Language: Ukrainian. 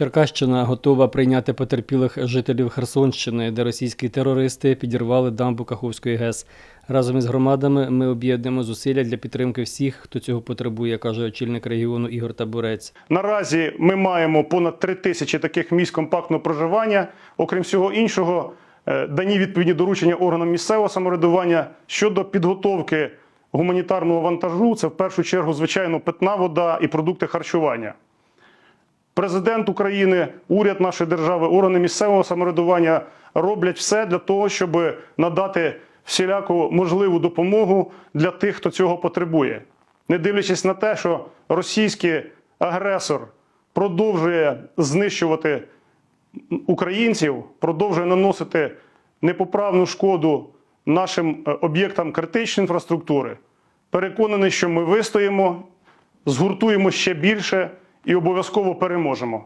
Черкащина готова прийняти потерпілих жителів Херсонщини, де російські терористи підірвали дамбу Каховської ГЕС. Разом із громадами ми об'єднуємо зусилля для підтримки всіх, хто цього потребує, каже очільник регіону Ігор Табурець. Наразі ми маємо понад три тисячі таких місць компактного проживання. Окрім всього іншого, е, дані відповідні доручення органам місцевого самоврядування щодо підготовки гуманітарного вантажу. Це в першу чергу, звичайно, питна вода і продукти харчування. Президент України, уряд нашої держави, органи місцевого самоврядування роблять все для того, щоб надати всіляку можливу допомогу для тих, хто цього потребує. Не дивлячись на те, що російський агресор продовжує знищувати українців, продовжує наносити непоправну шкоду нашим е, об'єктам критичної інфраструктури. Переконаний, що ми вистоїмо, згуртуємо ще більше і обов'язково переможемо.